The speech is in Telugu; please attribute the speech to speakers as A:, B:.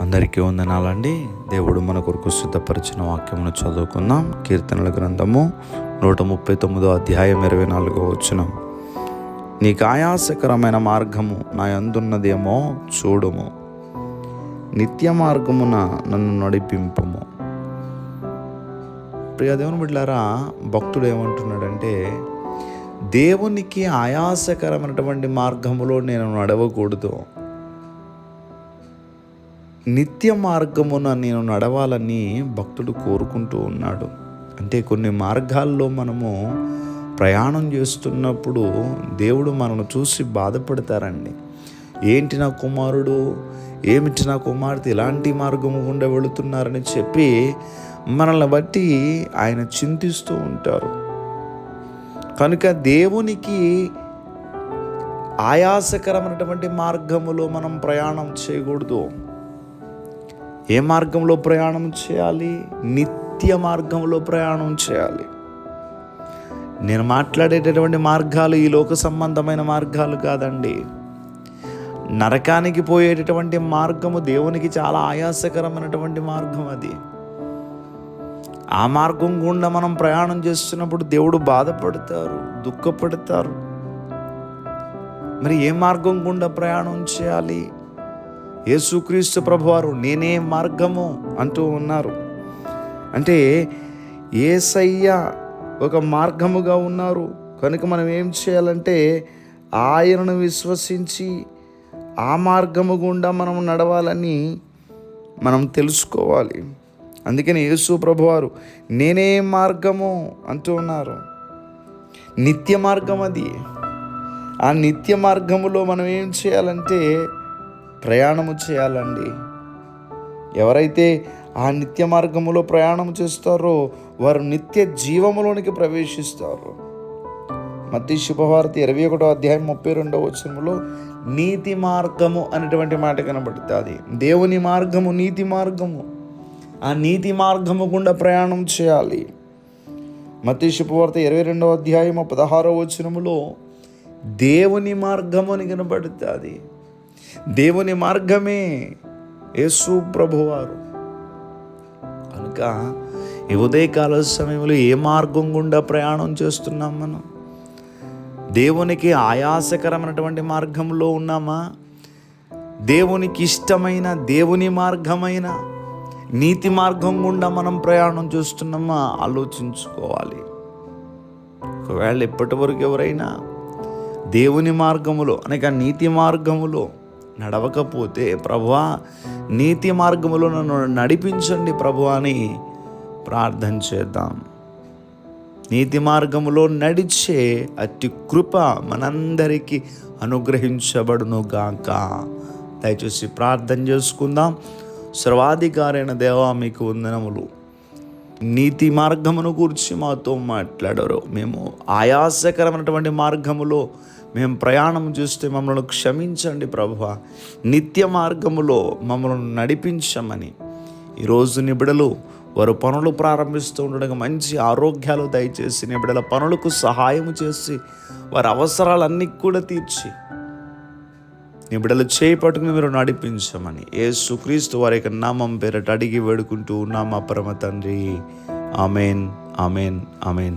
A: అందరికీ వందనాలండి. దేవుడు మన కొరకు సిద్ధపరిచిన వాక్యమును చదువుకుందాం. కీర్తనల గ్రంథము నూట ముప్పై తొమ్మిదో అధ్యాయం ఇరవై నాలుగో వచ్చిన నీకు ఆయాసకరమైన మార్గము నా అందున్నదేమో చూడుము. నిత్య మార్గమున నన్ను నడిపింపము. ప్రియ దేవుని బిడ్డారా భక్తుడు ఏమంటున్నాడంటే దేవునికి ఆయాసకరమైనటువంటి మార్గములో నేను నడవకూడదు. నిత్య మార్గమున నేను నడవాలని భక్తుడు కోరుకుంటూ ఉన్నాడు. అంటే కొన్ని మార్గాల్లో మనము ప్రయాణం చేస్తున్నప్పుడు దేవుడు మనను చూసి బాధపడతారండి. ఏంటి నా కుమారుడు? ఏమిటి నా కుమార్తె? ఇలాంటి మార్గము గుండా వెళుతున్నారని చెప్పి మనల్ని బట్టి ఆయన చింతిస్తూ ఉంటారు. కనుక దేవునికి ఆయాసకరమైనటువంటి మార్గములో మనం ప్రయాణం చేయకూడదు. ఏ మార్గంలో ప్రయాణం చేయాలి? నిత్య మార్గంలో ప్రయాణం చేయాలి. నేను మాట్లాడేటటువంటి మార్గాలు ఈ లోక సంబంధమైన మార్గాలు కాదండి. నరకానికి పోయేటటువంటి మార్గము దేవునికి చాలా ఆయాసకరమైనటువంటి మార్గం అది. ఆ మార్గం గుండా మనం ప్రయాణం చేస్తున్నప్పుడు దేవుడు బాధపడతారు దుఃఖపడతారు. మరి ఏ మార్గం గుండా ప్రయాణం చేయాలి? యేసుక్రీస్తు ప్రభువారు నేనే మార్గము అంటూ ఉన్నారు. అంటే ఏసయ్య ఒక మార్గముగా ఉన్నారు. కనుక మనం ఏం చేయాలంటే ఆయనను విశ్వసించి ఆ మార్గము గుండా మనం నడవాలని మనం తెలుసుకోవాలి. అందుకని యేసు ప్రభువారు నేనే మార్గము అంటూ ఉన్నారు. నిత్య మార్గం అది ఆ నిత్య మార్గములో మనం ఏం చేయాలంటే ప్రయాణము చేయాలండి. ఎవరైతే ఆ నిత్య మార్గములో ప్రయాణం చేస్తారో వారు నిత్య జీవములోనికి ప్రవేశిస్తారు. మత్తి శుభవార్త ఇరవై ఒకటో అధ్యాయం ముప్పై రెండవ వచనములో నీతి మార్గము అనేటువంటి మాట కనబడుతుంది. దేవుని మార్గము నీతి మార్గము. ఆ నీతి మార్గము గుండా ప్రయాణం చేయాలి. మత్తి శుభవార్త ఇరవై రెండవ అధ్యాయం పదహారవ వచనములో దేవుని మార్గము అని కనబడుతుంది. దేవుని మార్గమే యేసు ప్రభువారు. కనుక ఈ ఉదయకాల సమయంలో ఏ మార్గం గుండా ప్రయాణం చేస్తున్నాం మనం? దేవునికి ఆయాసకరమైనటువంటి మార్గంలో ఉన్నామా? దేవునికి ఇష్టమైన దేవుని మార్గమైన? నీతి మార్గం గుండా మనం ప్రయాణం చేస్తున్నామా? ఆలోచించుకోవాలి. ఒకవేళ ఇప్పటి వరకు ఎవరైనా దేవుని మార్గములో అనగా నీతి మార్గములో నడవకపోతే ప్రభువా నీతి మార్గములో నన్ను నడిపించండి ప్రభు అని ప్రార్థన చేద్దాం. నీతి మార్గములో నడిచే అతి కృప మనందరికీ అనుగ్రహించబడును గాక. దయచేసి ప్రార్థన చేసుకుందాం. సర్వాధికారైన దేవా మీకు వందనములు. నీతి మార్గమును గురించి మాతో మాట్లాడరు. మేము ఆయాసకరమైనటువంటి మార్గములో మేము ప్రయాణం చేస్తే మమ్మల్ని క్షమించండి ప్రభు నిత్య మార్గములో మమ్మల్ని నడిపించమని. ఈరోజు నిబిడలు వారు పనులు ప్రారంభిస్తూ ఉండడానికి మంచి ఆరోగ్యాలు దయచేసి నిబిడల పనులకు సహాయం చేసి వారి అవసరాలన్నీ కూడా తీర్చి నిబిడలు చేయి పట్టుకుని మీరు నడిపించమని. ఏ సుక్రీస్తు వారి యొక్క నామం పేరట అడిగి వేడుకుంటూ ఉన్నామా పరమ తండ్రి. Amen amen amen.